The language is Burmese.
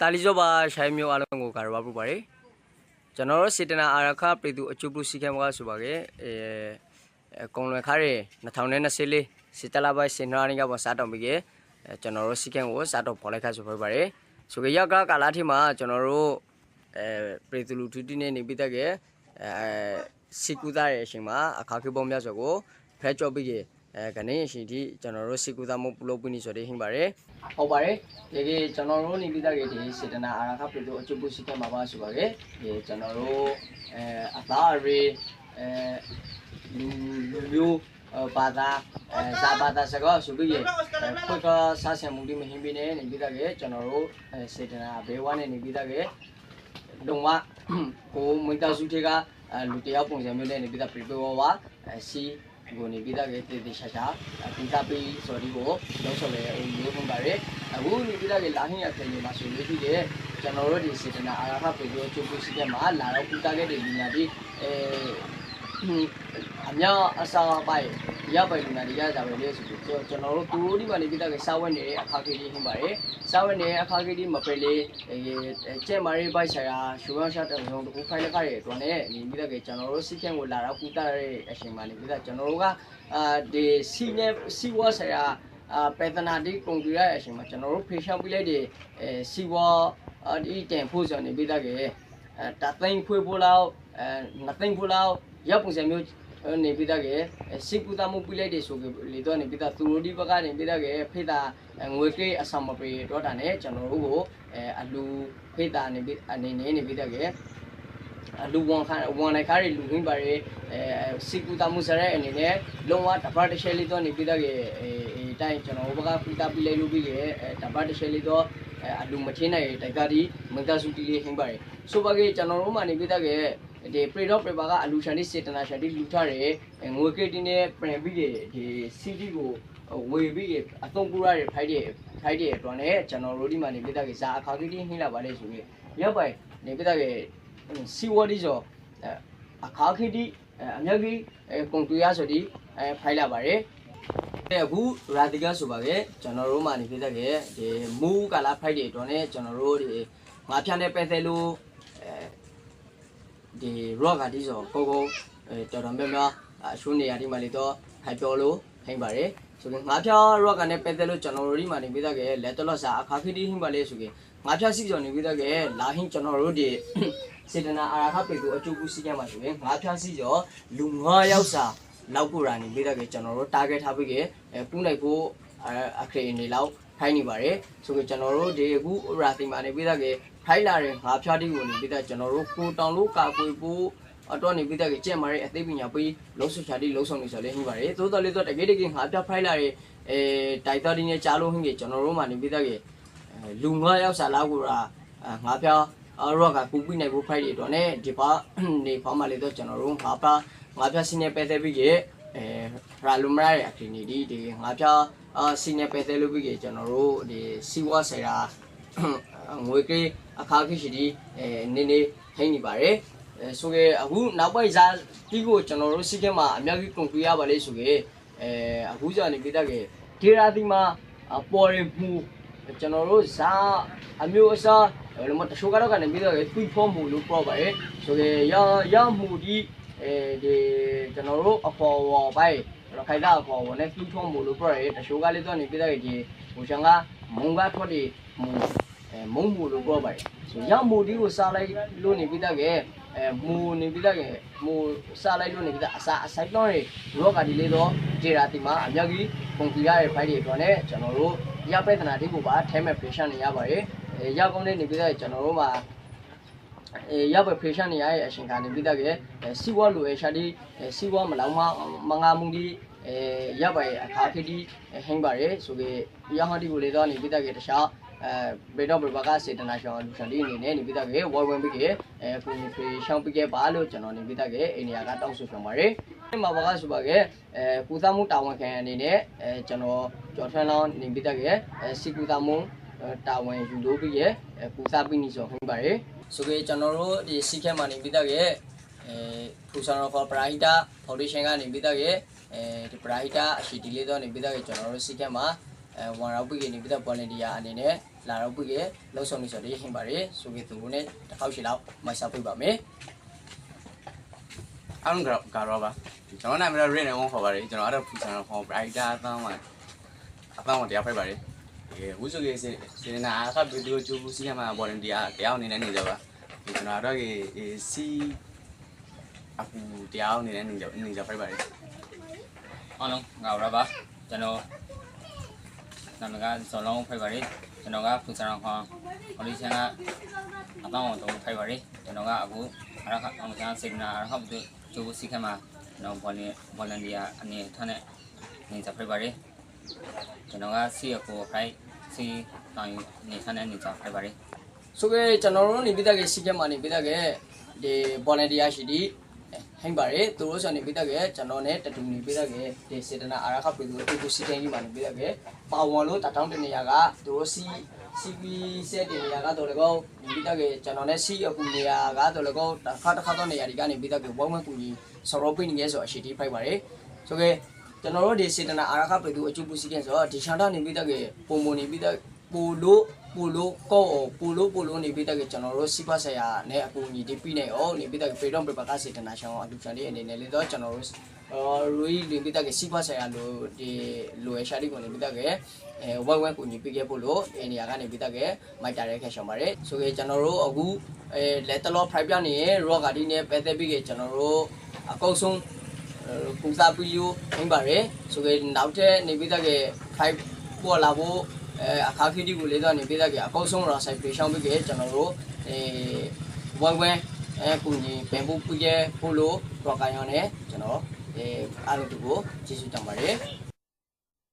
တာလီဇောပါရှိုင်းမျိုးအားလုံးကိုကာရဝပူပါတယ်ကျွန်တော်တို့စေတနာအာရခပြည်သူအကျိုးပြုစီကံကဆိုပါကေအဲကုံလွယ်ခါရ2024စေတလာပိုင်စင်နရာနီကပေါ်စားတော့ပြီးကေအဲကျွန်တော်တို့စီကံကိုစားတော့ပေါ်လိုက်ခါဆိုပါပါတယ်ဆိုကေရောက်ကကာလာထီမှာကျွန်တော်တို့အဲပြည်သူလူထုတီနေနေပြီးတဲ့ကေအဲစီကူသားရဲ့အချိန်မှာအခါခေပုံများဆိုကိုဖဲကြော်ပြီးကေ အဲကနေအချိန်ထိကျွန်တော်တို့စီကူသားမှုပြုလုပ်ပြီးနေဆိုတဲ့ဟင်းပါတယ်ဟုတ်ပါတယ်ဒီကေကျွန်တော်တို့နေပြီးတဲ့ကေဒီစေတနာအာရခပြည်သူအကျိုးပြုစီကံမှာပါဆိုပါကေဒီကျွန်တော်တို့အဲအသားရေအဲလူလူမျိုးဘာသာအဲဇာဘာသာစကားဆိုပြီးရခွက်ကစားဆံမှုဒီမဟင်းပြီးနေနေပြီးတဲ့ကေကျွန်တော်တို့အဲစေတနာဘေဝါနဲ့နေပြီးတဲ့ကေလုံဝကိုမင်တာစုထေကလူတယောက်ပုံစံမျိုးနဲ့နေပြီးသား prepare ဝါစီ ကိုနေပြီးသားကတည်တည်ရှာရှာတင်စားပြီးဆိုဒီကိုလုံးဆော်လေမျိုးပုံပါရအခုနေပြီးသားကလာဟင်းရခင်မှာဆိုလို့ရှိတယ်ကျွန်တော်တို့ဒီစေတနာအာရဖပေပြောချုပ်ဖို့ရှိတဲ့မှာလာတော့ပူတာခဲ့တဲ့လူညာဒီအဲ အများအစားပိုက်ရပိုင်လူနာတွေရကြပဲလေဆိုပြီးကျွန်တော်တို့သူတို့ဒီမှာနေပြီးသားကစားဝတ်နေတဲ့အခါကြီးဟင်းပါတယ်စားဝတ်နေတဲ့အခါကြီးမပယ်လေကျဲမာရေးပိုက်ဆရာရှူရရှာတဲ့ဆုံးတခုဖိုင်လက်ခရဲ့အတွက်နဲ့နေပြီးသားကကျွန်တော်တို့စီကံကိုလာတော့ပူတာတဲ့အချိန်မှာနေပြီးသားကျွန်တော်တို့ကအာဒီစီနေစီဝါဆရာအာပေတနာဒီကွန်ပျူတာရဲ့အချိန်မှာကျွန်တော်တို့ဖေရှောင်းပြလိုက်တဲ့အဲစီဝါဒီတန်ဖို့ဆိုနေပြီးသားကအဲတသိန်းဖွေးဖို့လောက်အဲနှစ်သိန်းဖို့လောက် ရပ်ပုံစံမျိုးနေပြီးသားကစိကူတာမှုပြလိုက်တယ်ဆိုကြလေတော့နေပြီးသားသူတို့ဒီဘက်ကနေပြီးသားကဖေးတာငွေကြေးအဆောင်မပေးတော့တာနဲ့ကျွန်တော်တို့ကိုအဲအလူဖေးတာနေပြီးအနေနဲ့နေပြီးသားကအလူဝန်ခါဝန်လိုက်ခါရလူရင်းပါရအဲစိကူတာမှုစရဲအနေနဲ့လုံးဝတပတ်တစ်ချက်လေးတော့နေပြီးသားကအဲတိုင်းကျွန်တော်ဘက်ကဖေးတာပြလိုက်လို့ပြီးကအဲတပတ်တစ်ချက်လေးတော့ အလူမချင်းနိုင်တိုက်ကားဒီမင်္ဂစုတီလေးဟင်းပါတယ်ဆိုပါကေကျွန်တော်တို့မှနေပြီးသားကဒီပရီတော့ပရီပါကအလူရှန်ဒီစေတနာရှန်ဒီလူထားတယ်ငွေကိတ်တင်းနဲ့ပြန်ပြီးဒီ CD ကိုဝေပြီးအသုံးပြုရတဲ့ဖိုက်တဲ့ဖိုက်တဲ့အတွက်နဲ့ကျွန်တော်တို့ဒီမှာနေပြတဲ့ကစားအခါကြီးတင်းနှိလာပါလေဆိုပြီးရောက်ပိုင်နေပြတဲ့ကစီဝဒီဆိုအခါကြီးတီအမြတ်ကြီးကွန်ပျူတာဆိုဒီဖိုက်လာပါတယ် အခုရာဒီကဆိုပါကေကျွန်တော်တို့မှနေပြတဲ့ကဒီမူကလာဖိုက်တဲ့အတွက်နဲ့ကျွန်တော်တို့ဒီငါဖြန့်တဲ့ပဲသေးလို့ဒီ rock ကဒီဆိုကိုကိုအဲတော်တော်များများအရှုံးနေရာဒီမှာလေတော့ထိုင်ပြောလို့ဟိမ့်ပါတယ်ဆိုရင်ငါးဖြား rock ကနေပဲတဲ့လို့ကျွန်တော်တို့ဒီမှာနေပြီးသားကလက်တော့စာအခါခိတိဟိမ့်ပါလေဆိုရင်ငါးဖြားစီကျော်နေပြီးသားကလာဟင်းကျွန်တော်တို့ဒီစေတနာအာရခပေသူအကျုပ်ကူစီကမှာဆိုရင်ငါးဖြားစီကျော်လူ9ယောက်စာ လောက်ကိုရာနေပြီးသားကကျွန်တော်တို့ target ထားပြီးကအဲပူးနိုင်ဖို့အခရေနေလောက်ထိုင်းနေပါတယ်ဆိုတော့ကျွန်တော်တို့ဒီအခုရာသီမှာနေပြီးသားကထိုင်းလာတဲ့ငါးဖြားတိကိုနေပြီးသားကျွန်တော်တို့ကိုတောင်လို့ကာကွယ်ဖို့တော့နေပြီးတဲ့ကြက်မာရဲ့အသိပညာပေးလုံးဆွချာတိလုံးဆောင်နေဆိုလဲဟင်းပါတယ်သို့တော်လေးတော့တကယ်တကယ်ငါပြဖိုက်လာတဲ့အဲတိုက်တော်ဒီနဲ့ကြားလို့ဟင်းကြီးကျွန်တော်တို့မှနေပြီးတဲ့လူငါးယောက်စာလောက်ကိုငါပြရောကပူပြီးနိုင်ဖို့ဖိုက်တွေတော့ ਨੇ ဒီပါနေဖောင်းမှလေးတော့ကျွန်တော်တို့ငါပါ ငါပြစင်းနေပဲတဲ့ပြီးရဲ့အဲရာလူမရရဲ့အခင်းဒီဒီငါပြအာစင်းနေပဲတဲ့လို့ပြီးရဲ့ကျွန်တော်တို့ဒီစီဝါဆရာငွေကြေးအခါခိရှိဒီအဲနေနေဟင်းနေပါတယ်အဲဆိုကေအခုနောက်ပိုင်းဇာတီကိုကျွန်တော်တို့စီကဲမှာအများကြီးကုန်ပြရပါလေဆိုကေအဲအခုကြာနေပြတတ်ကေဒေရာတီမှာပေါ်ရမှုကျွန်တော်တို့ဇာအမျိုးအစားလည်းမတချို့ကတော့ကနေပြီးတော့ပြဖော်မှုလို့ပြောပါတယ်ဆိုကေရရမှုဒီ အဲဒီကျွန်တော်တို့အပေါ်ဝပိုင်းတော့ခိုင်တာအပေါ်ဝနဲ့ပြဖော်မှုလို့ပြောရဲတချို့ကလည်းတော့နေပြီးတော့ဒီဟိုချန်ကမုံကထွက်ဒီအဲမုံမှုလို့ပြောပါတယ်ဆိုရမှုဒီကိုစားလိုက်လို့နေပြီးတော့ကေအဲမူနေပြီးတော့မူစားလိုက်လို့နေပြီးတော့အစာအဆိုင်တော့ရောကဒီလေးတော့ဂျေရာတီမှာအများကြီးပုံပြရတဲ့ဖိုင်တွေတော့ ਨੇ ကျွန်တော်တို့ရပဒနာတိကိုပါထဲမဲ့ pressure နေရပါတယ်အဲရကုန်းလေးနေပြီးတော့ကျွန်တော်တို့မှာ အဲရပဲ pressure နေရရဲ့အရှင်ကနေပြီးတော့စီဝါလိုအရှာဒီစီဝါမလောင်မမငါမှုဒီအဲရပဲအခါခိတိဟင်းပါတယ်ဆိုပြီးရဟတိကိုလေတော့နေပြီးတော့တခြားအဲဘေတော့ဘကစေတနာရှောင်းလူရှင်လေးအနေနဲ့နေပြီးသားကဝယ်ဝင်ပြီးကအဲကိုနီဖေရှောင်းပြီးကပါလို့ကျွန်တော်နေပြီးသားကအိန္ဒိယကတောင်းဆိုပြန်ပါတယ်ဒီမှာဘကဆိုပါကအဲကုသမှုတာဝန်ခံအနေနဲ့အဲကျွန်တော်ကျော်ထွန်းလောင်းနေပြီးသားကအဲစီကုသမှုတာဝန်ယူလို့ပြီးကအဲကုသပြီးနေဆိုခင်ပါတယ် ဆိုကေကျွန်တော်တို့ဒီစီခဲမှာနေပြီးသားကအဲဖူဆန်ရောခေါ်ပရာဟိတာဖောင်ဒေးရှင်းကနေပြီးသားကအဲဒီပရာဟိတာအရှိဒီလေးတော့နေပြီးသားကကျွန်တော်တို့စီခဲမှာအဲဝန်ရောက်ပြီးကနေပြီးတော့ volunteer အနေနဲ့လာတော့ပြီးကလုံဆောင်နေဆိုတဲ့ဟင်ပါတယ်ဆိုပြီးသူနဲ့တစ်ခေါက်ရှိလောက်မိုက်စားပြပါမယ်အားလုံးကတော့ကတော့ပါကျွန်တော်နာမည်တော့ Rain နဲ့ဝန်ခေါ်ပါတယ်ကျွန်တော်အဲ့တော့ Fusion ဟော Brighter အသောင်းမှာအသောင်းမှာတရားဖိုက်ပါတယ် ဒီဝုစုကြီးစစနေနာအခါဗီဒီယိုကျူဘူးစီကမှာ volunteer တရားအနေနဲ့နေကြပါဒီကျွန်တော်တော့ဒီစီအခုတရားအနေနဲ့နေကြနေကြဖိုက်ပါတယ်အားလုံးငါရပါကျွန်တော်နာမည်ကဇော်လုံးဖိုက်ပါရီကျွန်တော်ကဖူဆန်ခေါ်အော်ဒီရှန်ကအတောင်းအောင်တော့ဖိုက်ပါရီကျွန်တော်ကအခုအရခအောင်ချမ်းစေနာအရခဘုကျိုးစီခမှာကျွန်တော်ဘောလီဘောလန်ဒီယာအနေထားနဲ့နေကြဖိုက်ပါရီ ကျွန်တော်ကစီရကိုဖိုက်စီတောင်းနေထားနဲ့နေကြဖိုက်ပါရီဆိုကကျွန်တော်တို့နေပြီးတဲ့စီကမှာနေပြီးတဲ့ဒီ volunteer ရှိဒီဟင်ပါတယ်သူတို့ဆိုနေပြီးတဲ့ကျွန်တော်နဲ့တတူနေပြီးတဲ့ဒီစေတနာအာရခပြည်သူအတူစီကင်းကြီးမှာနေပြီးတဲ့ပါဝန်လို့တထောင်းတနေရကသူတို့စီ CP ဆက်တင်နေရကတော့လည်းကောနေပြီးတဲ့ကျွန်တော်နဲ့စီအခုနေရကတော့လည်းကောတစ်ခါတစ်ခါတော့နေရာဒီကနေပြီးတဲ့ဝမ်ဝမ်ကူကြီးဆော်ရောပိနေရဲဆိုအရှိတီဖိုက်ပါတယ်ဆိုက ကျွန်တော်တို့ဒီစေတနာအာရခပြည်သူအကျိုးပူစီကင်းဆိုတော့ဒီချန်တာနေပြီးတဲ့ပုံမနေပြီးတဲ့ပူလို့ပူလို့ကောပူလို့ပူလို့နေပြီးတဲ့ကျွန်တော်တို့စီပါဆရာနဲ့အကူအညီဒီပြီးနေအောင်နေပြီးတဲ့ပေတော့ပြပကစေတနာရှောင်းအလူချန်လေးအနေနဲ့လေတော့ကျွန်တော်တို့အော်လူကြီးနေပြီးတဲ့စီပါဆရာလို့ဒီလူရရှာဒီကိုနေပြီးတဲ့အဲဝက်ဝက်ကိုညီပြီးခဲ့ဖို့လို့ဒီနေရာကနေပြီးတဲ့မိုက်တာရဲခဲ့ရှောင်းပါတယ်ဆိုကြကျွန်တော်တို့အခုအဲလက်တလော private နေရော့ဂါဒီနဲ့ပဲသက်ပြီးကျွန်တော်တို့အကောက်ဆုံး ပူစာပီယိုဟင်းပါတယ်ဆိုကြနောက်ထပ်နေပြီးတဲ့5ပေါ်လာဖို့အဲအခါခီတီကိုလေးတော့နေပြီးတဲ့အကောက်ဆုံးရာဆိုင်ပြေရှောင်းပြီးကကျွန်တော်တို့အဲဝမ်ဝမ်အဲကုညီပင်ဖို့ပြည့်ဖို့လို့တော့ကိုင်းရနေကျွန်တော်အဲအားလုံးတို့ကိုကျေးဇူးတင်ပါတယ်